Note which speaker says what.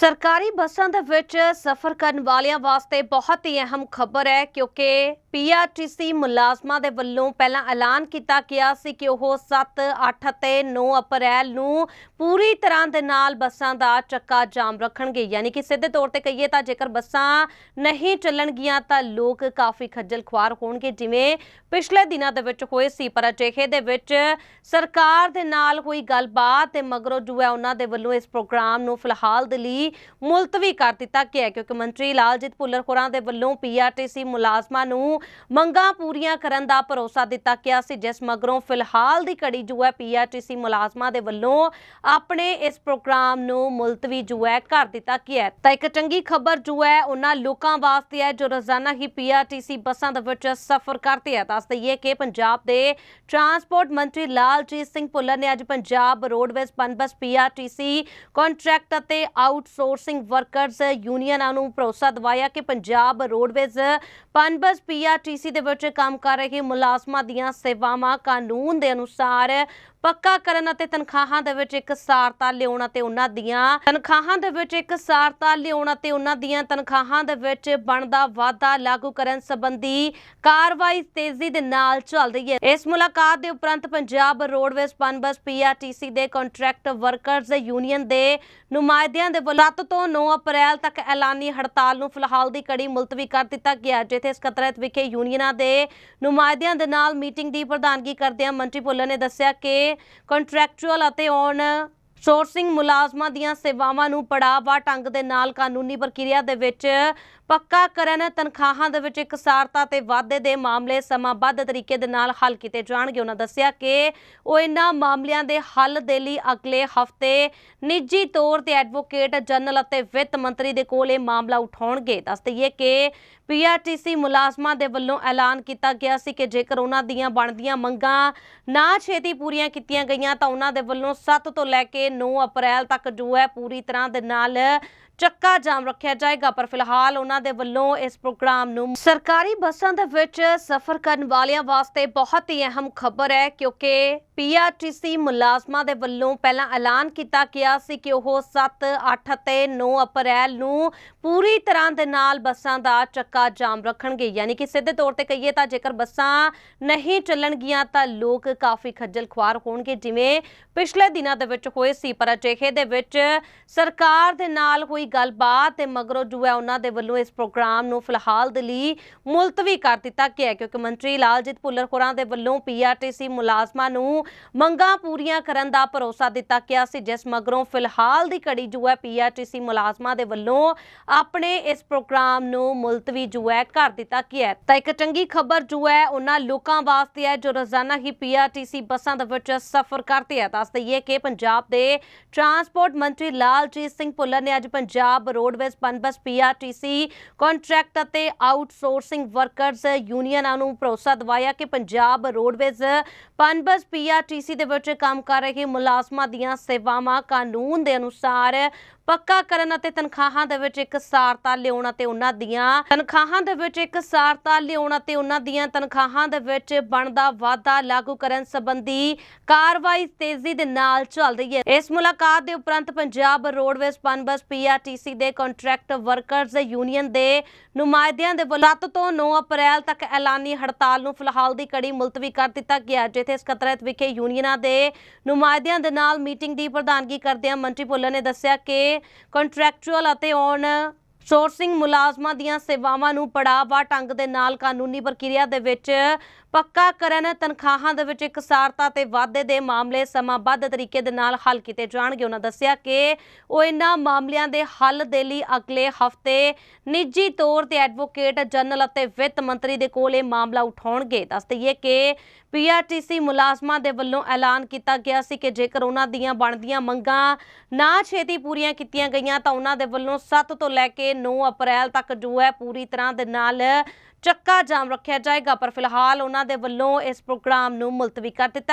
Speaker 1: ਸਰਕਾਰੀ ਬੱਸਾਂ ਦੇ ਵਿੱਚ ਸਫ਼ਰ ਕਰਨ ਵਾਲਿਆਂ ਵਾਸਤੇ ਬਹੁਤ ਹੀ ਅਹਿਮ ਖਬਰ ਹੈ ਕਿਉਂਕਿ ਪੀਆਰਟੀਸੀ ਮੁਲਾਜ਼ਮਾਂ ਦੇ ਵੱਲੋਂ ਪਹਿਲਾਂ ਐਲਾਨ ਕੀਤਾ ਗਿਆ ਸੀ ਕਿ ਉਹ 7, 8 ਅਤੇ 9 ਅਪ੍ਰੈਲ ਨੂੰ ਪੂਰੀ ਤਰ੍ਹਾਂ ਦੇ ਨਾਲ ਬੱਸਾਂ ਦਾ ਚੱਕਾ ਜਾਮ ਰੱਖਣਗੇ। ਯਾਨੀ ਕਿ ਸਿੱਧੇ ਤੌਰ ਤੇ ਕਹੀਏ ਤਾਂ ਜੇਕਰ ਬੱਸਾਂ ਨਹੀਂ ਚੱਲਣਗੀਆਂ ਤਾਂ ਲੋਕ ਕਾਫੀ ਖੱਜਲ ਖੁਆਰ ਹੋਣਗੇ ਜਿਵੇਂ ਪਿਛਲੇ ਦਿਨਾਂ ਦੇ ਵਿੱਚ ਹੋਏ ਸੀ। ਪਰ ਅਜਿਹੇ ਦੇ ਵਿੱਚ ਸਰਕਾਰ ਦੇ ਨਾਲ ਹੋਈ ਗੱਲਬਾਤ ਤੇ ਮਗਰੋਂ ਜੋ ਹੈ ਉਹਨਾਂ ਦੇ ਵੱਲੋਂ ਇਸ ਪ੍ਰੋਗਰਾਮ ਨੂੰ ਫਿਲਹਾਲ ਦੇ ਲਈ ਮੁਲਤਵੀ ਕਰ ਦਿੱਤਾ ਗਿਆ ਕਿਉਂਕਿ ਮੰਤਰੀ ਲਾਲਜੀਤ ਭੁੱਲਰ ਹੋਰਾਂ ਦੇ ਵੱਲੋਂ ਪੀਆਰਟੀਸੀ ਮੁਲਾਜ਼ਮਾਂ ਨੂੰ ਮੰਗਾਂ ਪੂਰੀਆਂ ਕਰਨ ਦਾ ਭਰੋਸਾ ਦਿੱਤਾ ਗਿਆ ਸੀ, ਜਿਸ ਮਗਰੋਂ ਫਿਲਹਾਲ ਦੀ ਘੜੀ ਜੋ ਹੈ, ਪੀਆਰਟੀਸੀ ਮੁਲਾਜ਼ਮਾਂ ਦੇ ਵੱਲੋਂ ਆਪਣੇ ਇਸ ਪ੍ਰੋਗਰਾਮ ਨੂੰ ਮੁਲਤਵੀ ਜੋ ਹੈ, ਕਰ ਦਿੱਤਾ ਗਿਆ ਤਾਂ ਇੱਕ ਚੰਗੀ ਖਬਰ ਜੋ ਹੈ, ਉਹਨਾਂ ਲੋਕਾਂ ਵਾਸਤੇ ਹੈ, ਜੋ ਰੋਜ਼ਾਨਾ ਹੀ ਪੀਆਰਟੀਸੀ ਬੱਸਾਂ ਦੇ ਵਿੱਚ ਸਫ਼ਰ ਕਰਦੇ ਆ। ਦੱਸ ਦਈਏ ਕਿ ਪੰਜਾਬ ਦੇ ਟਰਾਂਸਪੋਰਟ ਮੰਤਰੀ ਲਾਲਜੀਤ ਸਿੰਘ ਭੁੱਲਰ ਨੇ ਅੱਜ Punjab roadways Punbus P R T C contract ਅਤੇ ਆਊਟਸੋਰਸਿੰਗ ਵਰਕਰਸ ਯੂਨੀਅਨਾਂ ਨੂੰ ਭਰੋਸਾ ਦਿਵਾਇਆ ਕਿ ਪੰਜਾਬ ਰੋਡਵੇਜ਼ ਪਨਬਸ ਪੀਆਰਟੀਸੀ ਦੇ ਵਿੱਚ ਕੰਮ ਕਰ ਰਹੇ ਮੁਲਾਜ਼ਮਾਂ ਦੀਆਂ ਸੇਵਾਵਾਂ ਕਾਨੂੰਨ ਦੇ ਅਨੁਸਾਰ ਪੱਕਾ ਕਰਨ ਅਤੇ ਤਨਖਾਹਾਂ ਦੇ ਵਿੱਚ ਇੱਕ ਸਾਰਤਾ ਲਿਆਉਣ ਅਤੇ ਉਹਨਾਂ ਦੀਆਂ ਤਨਖਾਹਾਂ ਦੇ ਵਿੱਚ ਇੱਕ ਸਾਰਤਾ ਲਿਆਉਣ ਅਤੇ ਉਹਨਾਂ ਦੀਆਂ ਤਨਖਾਹਾਂ ਦੇ ਵਿੱਚ ਬਣਦਾ ਵਾਧਾ ਲਾਗੂ ਕਰਨ ਸੰਬੰਧੀ ਕਾਰਵਾਈ ਤੇਜ਼ੀ ਦੇ ਨਾਲ ਚੱਲ ਰਹੀ ਹੈ। ਇਸ ਮੁਲਾਕਾਤ ਦੇ ਉਪਰੰਤ ਪੰਜਾਬ ਰੋਡਵੇਜ਼ ਪਨਬਸ ਪੀਆਰਟੀਸੀ ਦੇ ਕੰਟਰੈਕਟ ਵਰਕਰਸ ਯੂਨੀਅਨ ਦੇ ਨੁਮਾਇੰਦਿਆਂ ਦੇ ਵੱਲੋਂ 7 ਤੋਂ 9 ਅਪ੍ਰੈਲ ਤੱਕ ਐਲਾਨੀ ਹੜਤਾਲ ਨੂੰ ਫਿਲਹਾਲ ਦੀ ਕੜੀ ਮੁਲਤਵੀ ਕਰ ਦਿੱਤਾ ਗਿਆ, ਜਿੱਥੇ ਸਕੱਤਰੇਤ ਵਿਖੇ ਯੂਨੀਅਨਾਂ ਦੇ ਨੁਮਾਇੰਦਿਆਂ ਦੇ ਨਾਲ ਮੀਟਿੰਗ ਦੀ ਪ੍ਰਧਾਨਗੀ ਕਰਦਿਆਂ ਮੰਤਰੀ ਭੁੱਲਰ ਨੇ ਦੱਸਿਆ ਕਿ ਕੰਟਰੈਕਚੁਅਲ ਅਤੇ ਔਨ ਸੋਰਸਿੰਗ ਮੁਲਾਜ਼ਮਾਂ ਦੀਆਂ ਸੇਵਾਵਾਂ ਨੂੰ ਪੜਾਵਾ ਢੰਗ ਦੇ ਨਾਲ ਕਾਨੂੰਨੀ ਪ੍ਰਕਿਰਿਆ ਦੇ ਵਿੱਚ ਪੱਕਾ ਕਰਨ, ਤਨਖਾਹਾਂ ਦੇ ਵਿੱਚ ਇਕਸਾਰਤਾ ਤੇ ਵਾਧੇ ਦੇ ਮਾਮਲੇ ਸਮਾਬੱਧ ਤਰੀਕੇ ਦੇ ਨਾਲ ਹੱਲ ਕੀਤੇ ਜਾਣਗੇ। ਉਹਨਾਂ ਦੱਸਿਆ ਕਿ ਉਹ ਇਹਨਾਂ ਮਾਮਲਿਆਂ ਦੇ ਹੱਲ ਦੇ ਲਈ ਅਗਲੇ ਹਫ਼ਤੇ ਨਿੱਜੀ ਤੌਰ ਤੇ ਐਡਵੋਕੇਟ ਜਨਰਲ ਅਤੇ ਵਿੱਤ ਮੰਤਰੀ ਦੇ ਕੋਲ ਇਹ ਮਾਮਲਾ ਉਠਾਉਣਗੇ। ਦੱਸ ਦਈਏ ਕਿ ਪੀਆਰਟੀਸੀ ਮੁਲਾਜ਼ਮਾਂ ਦੇ ਵੱਲੋਂ ਐਲਾਨ ਕੀਤਾ ਗਿਆ ਸੀ ਕਿ ਜੇਕਰ ਉਹਨਾਂ ਦੀਆਂ ਬਣਦੀਆਂ ਮੰਗਾਂ ਨਾ ਛੇਤੀ ਪੂਰੀਆਂ ਕੀਤੀਆਂ ਗਈਆਂ ਤਾਂ ਉਹਨਾਂ ਦੇ ਵੱਲੋਂ 7 ਤੋਂ ਲੈ ਕੇ 9 ਅਪ੍ਰੈਲ ਤੱਕ ਜੋ ਹੈ ਪੂਰੀ ਤਰ੍ਹਾਂ ਦੇ ਨਾਲ ਚੱਕਾ ਜਾਮ ਰੱਖਿਆ ਜਾਏਗਾ ਪਰ ਫਿਲਹਾਲ ਉਹਨਾਂ ਦੇ ਵੱਲੋਂ ਇਸ ਪ੍ਰੋਗਰਾਮ ਨੂੰ ਸਰਕਾਰੀ ਬੱਸਾਂ ਦੇ ਵਿੱਚ ਸਫ਼ਰ ਕਰਨ ਵਾਲਿਆਂ ਵਾਸਤੇ ਬਹੁਤ ਹੀ ਅਹਿਮ ਖਬਰ ਹੈ ਕਿਉਂਕਿ ਪੀਆਰਟੀਸੀ ਮੁਲਾਜ਼ਮਾਂ ਦੇ ਵੱਲੋਂ ਪਹਿਲਾਂ ਐਲਾਨ ਕੀਤਾ ਗਿਆ ਸੀ ਕਿ ਉਹ 7, 8 ਅਤੇ 9 ਅਪ੍ਰੈਲ ਨੂੰ ਪੂਰੀ ਤਰ੍ਹਾਂ ਦੇ ਨਾਲ ਬੱਸਾਂ ਦਾ ਚੱਕਾ ਜਾਮ ਰੱਖਣਗੇ। ਯਾਨੀ ਕਿ ਸਿੱਧੇ ਤੌਰ ਤੇ ਕਹੀਏ ਤਾਂ ਜੇਕਰ ਬੱਸਾਂ ਨਹੀਂ ਚੱਲਣਗੀਆਂ ਤਾਂ ਲੋਕ ਕਾਫੀ ਖੱਜਲ ਖੁਆਰ ਹੋਣਗੇ ਜਿਵੇਂ ਪਿਛਲੇ ਦਿਨਾਂ ਦੇ ਵਿੱਚ ਹੋਏ ਸੀ ਪਰ ਅਜਿਹੇ ਦੇ ਵਿੱਚ ਸਰਕਾਰ ਦੇ ਨਾਲ ਹੋਈ ਗੱਲਬਾਤ ਤੇ ਮਗਰੋਂ ਜੋ ਹੈ ਉਹਨਾਂ ਦੇ ਵੱਲੋਂ ਇਸ ਪ੍ਰੋਗਰਾਮ ਨੂੰ ਫਿਲਹਾਲ ਦੇ ਲਈ ਮੁਲਤਵੀ ਕਰ ਦਿੱਤਾ ਗਿਆ ਹੈ, ਕਿਉਂਕਿ ਮੰਤਰੀ ਲਾਲਜੀਤ ਭੁੱਲਰ ਹੋਰਾਂ ਦੇ ਵੱਲੋਂ ਪੀਆਰਟੀਸੀ ਮੁਲਾਜ਼ਮਾਂ ਨੂੰ ਮੰਗਾਂ ਪੂਰੀਆਂ ਕਰਨ ਦਾ ਭਰੋਸਾ ਦਿੱਤਾ ਗਿਆ ਸੀ, ਜਿਸ ਮਗਰੋਂ ਫਿਲਹਾਲ ਦੀ ਘੜੀ ਜੋ ਹੈ ਪੀਆਰਟੀਸੀ ਮੁਲਾਜ਼ਮਾਂ ਦੇ ਵੱਲੋਂ ਆਪਣੇ ਇਸ ਪ੍ਰੋਗਰਾਮ ਨੂੰ ਮੁਲਤਵੀ ਜੋ ਹੈ ਕਰ ਦਿੱਤਾ ਗਿਆ ਹੈ। ਤਾਂ ਇੱਕ ਚੰਗੀ ਖਬਰ ਜੋ ਹੈ ਉਹਨਾਂ ਲੋਕਾਂ ਵਾਸਤੇ ਹੈ, ਜੋ ਰੋਜ਼ਾਨਾ ਹੀ ਪੀਆਰਟੀਸੀ ਬੱਸਾਂ ਦੇ ਵਿੱਚ ਸਫ਼ਰ ਕਰਦੇ ਆ। ਦੱਸ ਦਈਏ ਕਿ ਪੰਜਾਬ ਦੇ ਟਰਾਂਸਪੋਰਟ ਮੰਤਰੀ ਲਾਲਜੀਤ ਸਿੰਘ ਭੁੱਲਰ ਨੇ ਅੱਜ Punjab Punjab roadways Punbus P R T C contract ਅਤੇ ਆਊਟਸੋਰਸਿੰਗ ਵਰਕਰਸ ਯੂਨੀਅਨਾਂ ਨੂੰ ਭਰੋਸਾ ਦਿਵਾਇਆ ਕਿ ਪੰਜਾਬ ਰੋਡਵੇਜ਼ ਪਨਬਸ ਪੀਆਰਟੀਸੀ ਦੇ ਵਿੱਚ ਕੰਮ ਕਰ ਰਹੇ ਮੁਲਾਜ਼ਮਾਂ ਦੀਆਂ ਸੇਵਾਵਾਂ ਕਾਨੂੰਨ ਦੇ ਅਨੁਸਾਰ ਪੱਕਾ ਕਰਨ ਅਤੇ ਤਨਖਾਹਾਂ ਦੇ ਵਿੱਚ ਇੱਕ ਸਾਰਤਾ ਲਿਆਉਣ ਅਤੇ ਉਹਨਾਂ ਦੀਆਂ ਤਨਖਾਹਾਂ ਦੇ ਵਿੱਚ ਇੱਕ ਸਾਰਤਾ ਲਿਆਉਣ ਅਤੇ ਉਹਨਾਂ ਦੀਆਂ ਤਨਖਾਹਾਂ ਦੇ ਵਿੱਚ ਬਣਦਾ ਵਾਧਾ ਲਾਗੂ ਕਰਨ ਸੰਬੰਧੀ ਕਾਰਵਾਈ ਤੇਜ਼ੀ ਦੇ ਨਾਲ ਚੱਲ ਰਹੀ ਹੈ। ਇਸ ਮੁਲਾਕਾਤ ਦੇ ਉਪਰੰਤ ਪੰਜਾਬ ਰੋਡਵੇਜ਼ ਪਨਬਸ ਪੀਆਰਟੀਸੀ ਦੇ ਕੰਟਰੈਕਟ ਵਰਕਰਸ ਯੂਨੀਅਨ ਦੇ ਨੁਮਾਇੰਦਿਆਂ ਦੇ ਵੱਲੋਂ 7 ਤੋਂ 9 ਅਪ੍ਰੈਲ ਤੱਕ ਐਲਾਨੀ ਹੜਤਾਲ ਨੂੰ ਫਿਲਹਾਲ ਦੀ ਕੜੀ ਮੁਲਤਵੀ ਕਰ ਦਿੱਤਾ ਗਿਆ ਜਿੱਥੇ ਸਕੱਤਰੇਤ ਵਿਖੇ ਯੂਨੀਅਨਾਂ ਦੇ ਨੁਮਾਇੰਦਿਆਂ ਦੇ ਨਾਲ ਮੀਟਿੰਗ ਦੀ ਪ੍ਰਧਾਨਗੀ ਕਰਦਿਆਂ ਮੰਤਰੀ ਭੁੱਲਰ ਨੇ ਦੱਸਿਆ ਕਿ ਕੰਟਰੈਕਚੁਅਲ ਅਤੇ ਔਨ ਸੋਰਸਿੰਗ ਮੁਲਾਜ਼ਮਾਂ ਦੀਆਂ ਸੇਵਾਵਾਂ ਨੂੰ ਪੜਾਵਾ ਢੰਗ ਦੇ ਨਾਲ ਕਾਨੂੰਨੀ ਪ੍ਰਕਿਰਿਆ ਦੇ ਵਿੱਚ ਪੱਕਾ ਕਰਨ, ਤਨਖਾਹਾਂ ਦੇ ਵਿੱਚ ਇਕਸਾਰਤਾ ਤੇ ਵਾਧੇ ਦੇ ਮਾਮਲੇ ਸਮਾਬੱਧ ਤਰੀਕੇ ਦੇ ਨਾਲ ਹੱਲ ਕੀਤੇ ਜਾਣਗੇ। ਉਹਨਾਂ ਦੱਸਿਆ ਕਿ ਉਹ ਇਹਨਾਂ ਮਾਮਲਿਆਂ ਦੇ ਹੱਲ ਦੇ ਲਈ ਅਗਲੇ ਹਫ਼ਤੇ ਨਿੱਜੀ ਤੌਰ ਤੇ ਐਡਵੋਕੇਟ ਜਨਰਲ ਅਤੇ ਵਿੱਤ ਮੰਤਰੀ ਦੇ ਕੋਲ ਇਹ ਮਾਮਲਾ ਉਠਾਉਣਗੇ। ਦੱਸ ਦਈਏ ਕਿ ਪੀਆਰਟੀਸੀ ਮੁਲਾਜ਼ਮਾਂ ਦੇ ਵੱਲੋਂ ਐਲਾਨ ਕੀਤਾ ਗਿਆ ਸੀ ਕਿ ਜੇਕਰ ਉਹਨਾਂ ਦੀਆਂ ਬਣਦੀਆਂ ਮੰਗਾਂ ਨਾ ਛੇਤੀ ਪੂਰੀਆਂ ਕੀਤੀਆਂ ਗਈਆਂ ਤਾਂ ਉਹਨਾਂ ਦੇ ਵੱਲੋਂ 7 ਤੋਂ ਲੈ ਕੇ ਕੇ 9 ਅਪ੍ਰੈਲ ਤੱਕ ਜੋ ਹੈ ਪੂਰੀ ਤਰ੍ਹਾਂ ਦੇ ਨਾਲ ਚੱਕਾ ਜਾਮ ਰੱਖਿਆ ਜਾਏਗਾ। ਪਰ ਫਿਲਹਾਲ ਉਹਨਾਂ ਦੇ ਵੱਲੋਂ ਇਸ ਪ੍ਰੋਗਰਾਮ ਨੂੰ ਮੁਲਤਵੀ ਕਰ ਦਿੱਤਾ